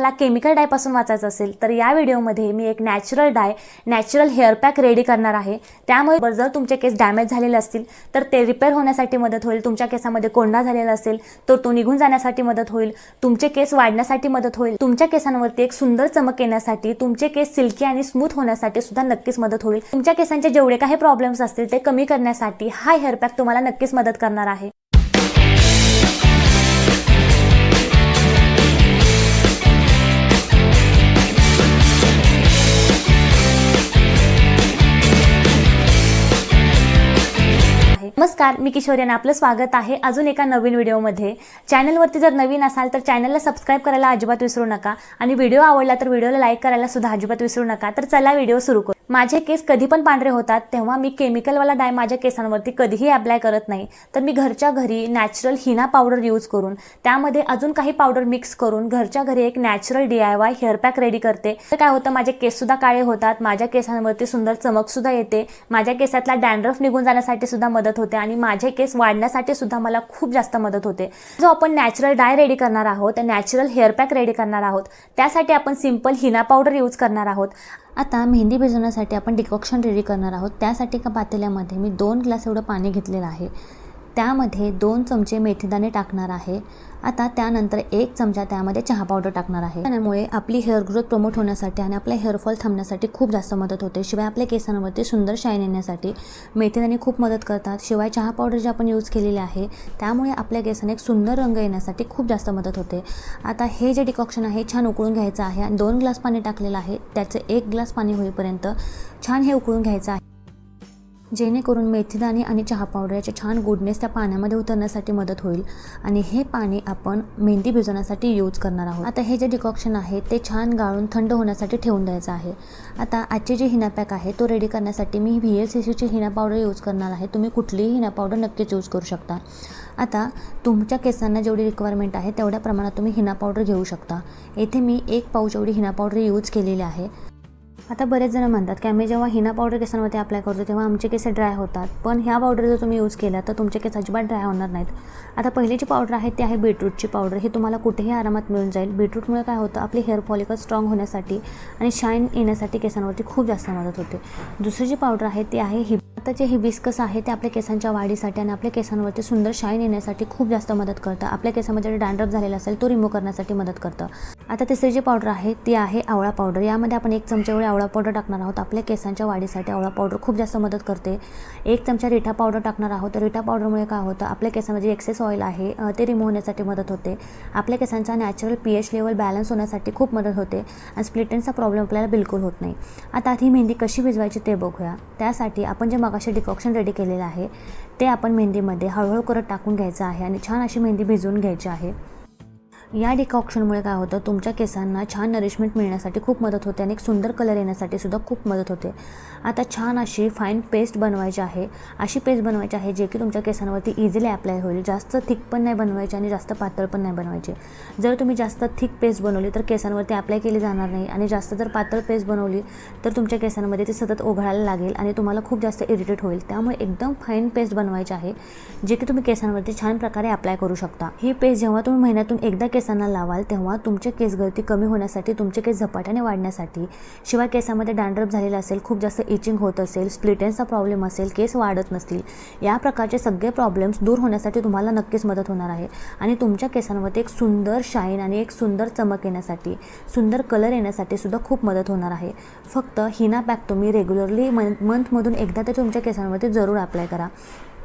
तुम्हाला केमिकल डायपासून वाचायचं असेल तर या व्हिडिओमध्ये मी एक natural dye natural hair pack ready करणार आहे. त्यामुळे जर तुमचे केस डॅमेज झालेले असतील तर ते रिपेअर होण्यासाठी मदत होईल. तुमच्या केसामध्ये कोंडा झालेला असेल तर तो निघून जाण्यासाठी मदत होईल. तुमचे केस वाढण्यासाठी मदत होईल. तुमच्या केसांवरती एक सुंदर चमक येण्यासाठी तुमचे केस सिल्की आणि स्मूथ होण्यासाठी सुद्धा नक्कीच मदत होईल. तुमच्या केसांचे जेवढे काही प्रॉब्लेम्स असतील ते कमी करण्यासाठी हा हेअर पॅक तुम्हाला नक्कीच मदत करणार आहे. नमस्कार मी किशोरी यांना आपलं स्वागत आहे अजून एका नवीन व्हिडिओमध्ये. चॅनलवरती जर नवीन असाल तर चॅनलला सबस्क्राईब करायला अजिबात विसरू नका आणि व्हिडिओ आवडला तर व्हिडिओला लाईक करायला सुद्धा अजिबात विसरू नका. तर चला व्हिडिओ सुरू करू. माझे केस कधी पण पांढरे होतात तेव्हा मी केमिकलवाला डाय माझ्या केसांवरती कधीही अप्लाय करत नाही. तर मी घरच्या घरी नॅचरल हिना पावडर यूज करून त्यामध्ये अजून काही पावडर मिक्स करून घरच्या घरी एक natural D I Y hair pack ready करते. तर काय होतं माझे केससुद्धा काळे होतात माझ्या केसांवरती सुंदर चमकसुद्धा येते माझ्या केसातला डॅन्ड्रफ निघून जाण्यासाठी सुद्धा मदत होते आणि माझे केस वाढण्यासाठी सुद्धा मला खूप जास्त मदत होते. जो आपण नॅचरल डाय रेडी करणार आहोत नॅचरल हेअर पॅक रेडी करणार आहोत त्यासाठी आपण सिंपल हिना पावडर यूज करणार आहोत. आता मेहंदी भिजवण्यासाठी आपण डिकॉक्शन रेडी करणार आहोत. त्यासाठी एका पातेल्यामध्ये मी दोन ग्लास एवढं पाणी घेतलेलं आहे. त्यामध्ये दोन चमचे मेथीदाणे टाकणार आहे. आता त्यानंतर एक चमचा त्यामध्ये चहा पावडर टाकणार आहे. त्यामुळे आपली हेअर ग्रोथ प्रमोट होण्यासाठी आणि आपला हेअरफॉल थांबण्यासाठी खूप जास्त मदत होते. शिवाय आपल्या केसांवरती सुंदर शाईन येण्यासाठी मेथीदाणे खूप मदत करतात. शिवाय चहा पावडर जे आपण यूज केलेले आहे त्यामुळे आपल्या केसांना एक सुंदर रंग येण्यासाठी खूप जास्त मदत होते. आता हे जे डिकॉक्शन आहे छान उकळून घ्यायचं आहे. आणि दोन ग्लास पाणी टाकलेलं आहे. त्याचं एक ग्लास पाणी होईपर्यंत छान हे उकळून घ्यायचं आहे. जेणेकरून मेथीदाणे आणि चहा पावडर याचे छान गुडनेस त्या पाण्यामध्ये उतरण्यासाठी मदत होईल. आणि हे पाणी आपण मेहंदी भिजवण्यासाठी यूज करणार आहोत. आता हे जे डिकॉक्शन आहे ते छान गाळून थंड होण्यासाठी ठेवून द्यायचं आहे. आता आजची जी हिना पॅक आहे तो रेडी करण्यासाठी मी व्ही एल सी सीची हिना पावडर यूज करणार आहे. तुम्ही कुठलीही हिना पावडर नक्कीच यूज करू शकता. आता तुमच्या केसांना जेवढी रिक्वायरमेंट आहे तेवढ्या प्रमाणात तुम्ही हिना पावडर घेऊ शकता. येथे मी एक पाऊच एवढी हिना पावडर यूज केलेली आहे. आता बरेच जण म्हणतात की आम्ही जेव्हा हिना पावडर केसांवरती अप्लाय करतो तेव्हा आमचे केस ड्राय होतात. पण ह्या पावडर जर तुम्ही यूज केला तर तुमचे केस अजिबात ड्राय होणार नाहीत. आता पहिली जी पावडर आहे ती आहे बीटरूटची पावडर ही तुम्हाला कुठेही आरामात मिळून जाईल. बीटरूटमुळे काय होतं आपली हेअर फॉलिकल स्ट्रॉंग होण्यासाठी आणि शाईन येण्यासाठी केसांवरती खूप जास्त मदत होते. दुसरी जी पावडर आहे ती आहे हिब आता जे हिबिस्कस आहे ते आपल्या केसांच्या वाढीसाठी आणि आपल्या केसांवरती सुंदर शाईन येण्यासाठी खूप जास्त मदत करतं. आपल्या केसामध्ये डॅन्ड्रफ झालेला असेल तो रिमूव्ह करण्यासाठी मदत करतं. आता तिसरी जी पावडर आहे ती आहे आवळा पावडर यामध्ये आपण एक चमचा एवढी आवळा पावडर टाकणार आहोत. आपल्या केसांच्या वाढीसाठी आवळा पावडर खूप जास्त मदत करते. एक चमचा रिठा पावडर टाकणार आहोत. तर रिठा पावडरमुळे काय होतं? आपल्या केसामध्ये एक्सेस ऑइल आहे ते रिमूव्ह होण्यासाठी मदत होते. आपल्या केसांचा natural P H level balance होण्यासाठी खूप मदत होते. आणि स्प्लिटेनचा प्रॉब्लेम आपल्याला बिलकुल होत नाही. आता ही मेहंदी कशी भिजवायची ते बघूया. त्यासाठी आपण जे मगाशी डिकॉक्शन रेडी केलेलं आहे ते आपण मेहंदीमध्ये हळूहळू करत टाकून घ्यायचं आहे आणि छान अशी मेहंदी भिजवून घ्यायची आहे. या डिकॉक्शनमुळे काय होतं तुमच्या केसांना छान नरिशमेंट मिळण्यासाठी खूप मदत होते आणि एक सुंदर कलर येण्यासाठी सुद्धा खूप मदत होते. आता छान अशी फाईन पेस्ट बनवायची आहे. अशी पेस्ट बनवायची आहे जे की तुमच्या केसांवरती इझिली अप्लाय होईल. जास्त थिक पण नाही बनवायची आणि जास्त पातळ पण नाही बनवायची. जर तुम्ही जास्त थिक पेस्ट बनवली तर केसांवरती अप्लाय केली जाणार नाही आणि जास्त जर पातळ पेस्ट बनवली तर तुमच्या केसांमध्ये ती सतत ओघळायला लागेल आणि तुम्हाला खूप जास्त इरिटेट होईल. त्यामुळे एकदम फाईन पेस्ट बनवायची आहे जे की तुम्ही केसांवरती छान प्रकारे अप्लाय करू शकता. ही पेस्ट जेव्हा तुम्ही महिन्यातून एकदा केस केसांना लावाल तेव्हा तुमचे केस गळती कमी होण्यासाठी तुमचे केस झपाट्याने वाढण्यासाठी शिवाय केसामध्ये डॅन्ड्रप झालेला असेल खूप जास्त इचिंग होत असेल स्प्लिटेन्सचा प्रॉब्लेम असेल केस वाढत नसतील या प्रकारचे सगळे प्रॉब्लेम्स दूर होण्यासाठी तुम्हाला नक्कीच मदत होणार आहे. आणि तुमच्या केसांवरती एक सुंदर शाईन आणि एक सुंदर चमक येण्यासाठी सुंदर कलर येण्यासाठी सुद्धा खूप मदत होणार आहे. फक्त हिना पॅक तुम्ही रेग्युलरली मं मंथमधून एकदा ते तुमच्या केसांवरती जरूर अप्लाय करा.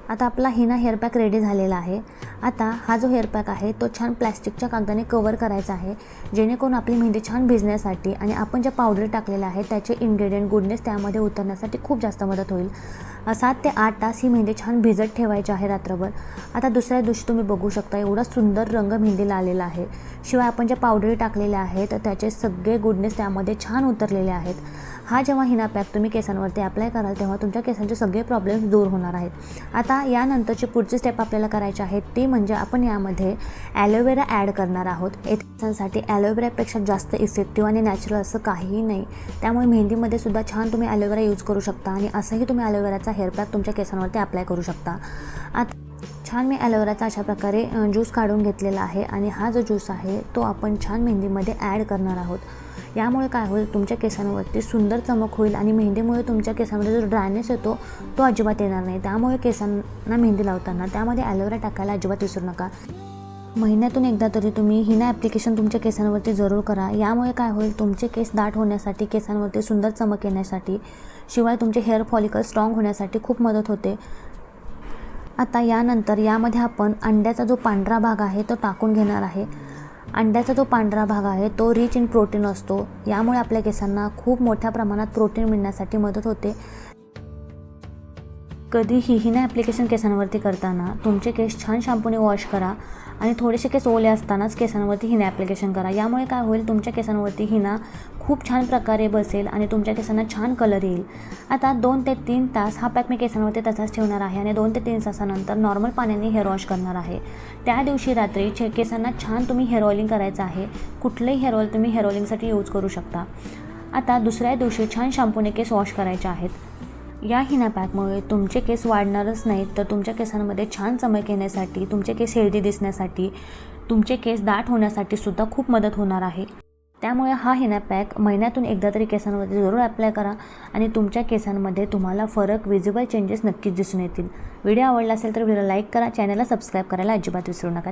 आता आपला हिना हेअर पॅक रेडी झालेला आहे. आता हा जो हेअर पॅक आहे तो छान प्लॅस्टिकच्या कागदाने कवर करायचा आहे. जेणेकरून आपली मेहंदी छान भिजण्यासाठी आणि आपण ज्या पावडर टाकलेल्या आहे त्याचे इन्ग्रेडियंट गुडनेस त्यामध्ये उतरण्यासाठी खूप जास्त मदत होईल. सात ते आठ तास ही मेहंदी छान भिजत ठेवायची आहे रात्रभर. आता दुसऱ्या दिवशी तुम्ही बघू शकता एवढा सुंदर रंग मेहंदीला आलेला आहे. शिवाय आपण ज्या पावडरी टाकलेल्या आहेत त्याचे सगळे गुडनेस त्यामध्ये छान उतरलेले आहेत. हा जेव्हा हिना पॅक तुम्ही केसांवरती अप्लाय कराल तेव्हा तुमच्या केसांचे सगळे प्रॉब्लेम्स दूर होणार आहेत. आता यानंतरची पुढची स्टेप आपल्याला करायची आहे ती म्हणजे आपण यामध्ये ॲलोवेरा ॲड करणार आहोत. केसांसाठी ॲलोवेरापेक्षा जास्त इफेक्टिव्ह आणि नॅचरल असं काहीही नाही. त्यामुळे मेहंदीमध्ये सुद्धा छान तुम्ही ॲलोवेरा यूज करू शकता आणि असंही तुम्ही ॲलोवेराचा हेअर पॅक तुमच्या केसांवरती अप्लाय करू शकता. आता छान मी ॲलोवेराचा अशा प्रकारे ज्यूस काढून घेतलेला आहे आणि हा जो ज्यूस आहे तो आपण छान मेहंदीमध्ये ॲड करणार आहोत. यामुळे काय होईल तुमच्या केसांवरती सुंदर चमक होईल आणि मेहंदीमुळे तुमच्या केसांमध्ये जो ड्रायनेस येतो तो अजिबात येणार नाही. त्यामुळे केसांना मेहंदी लावताना त्यामध्ये ॲलोवेरा टाकायला अजिबात विसरू नका. महिन्यातून एकदा तरी तुम्ही हिना ॲप्लिकेशन तुमच्या केसांवरती जरूर करा. यामुळे काय होईल तुमचे केस दाट होण्यासाठी केसांवरती सुंदर चमक येण्यासाठी शिवाय तुमचे हेअर फॉलिकल स्ट्रॉंग होण्यासाठी खूप मदत होते. आता यानंतर यामध्ये आपण अंड्याचा जो पांढरा भाग आहे तो टाकून घेणार आहे. अंड्याचा जो पांढरा भाग आहे तो रिच इन प्रोटीन असतो. यामुळे आपल्या केसांना खूप मोठ्या प्रमाणात प्रोटीन मिळण्यासाठी मदत होते. कधीही हिना ॲप्लिकेशन केसांवरती करताना तुमचे केस छान शॅम्पूने वॉश करा आणि थोडेसे केस ओले असतानाच केसांवरती हिना ॲप्लिकेशन करा. यामुळे काय होईल तुमच्या केसांवरती हिना खूप छान प्रकारे बसेल आणि तुमच्या केसांना छान कलर येईल. आता दोन ते तीन तास हा पॅक मी केसांवरती तसाच ठेवणार आहे आणि दोन ते तीन तासानंतर नॉर्मल पाण्याने हेअर वॉश करणार आहे. त्या दिवशी रात्री छे केसांना छान तुम्ही हेअर ऑइलिंग करायचं आहे. कुठलंही हेअर ऑइल तुम्ही हेअर ऑइलिंगसाठी यूज करू शकता. आता दुसऱ्या दिवशी छान शॅम्पूने केस वॉश करायचे आहेत. या हिना पॅकमुळे तुमचे केस वाढणारच नाहीत तर तुमच्या केसांमध्ये छान चमक येण्यासाठी तुमचे केस हेल्दी दिसण्यासाठी तुमचे केस दाट होण्यासाठी सुद्धा खूप मदत होणार आहे. त्यामुळे हा हिना पॅक महिन्यातून एकदा तरी केसांमध्ये जरूर अप्लाय करा आणि तुमच्या केसांमध्ये तुम्हाला फरक विजिबल चेंजेस नक्कीच दिसून येतील. व्हिडिओ आवडला असेल तर व्हिडिओ लाईक करा चॅनलला सबस्क्राईब करायला अजिबात विसरू नका.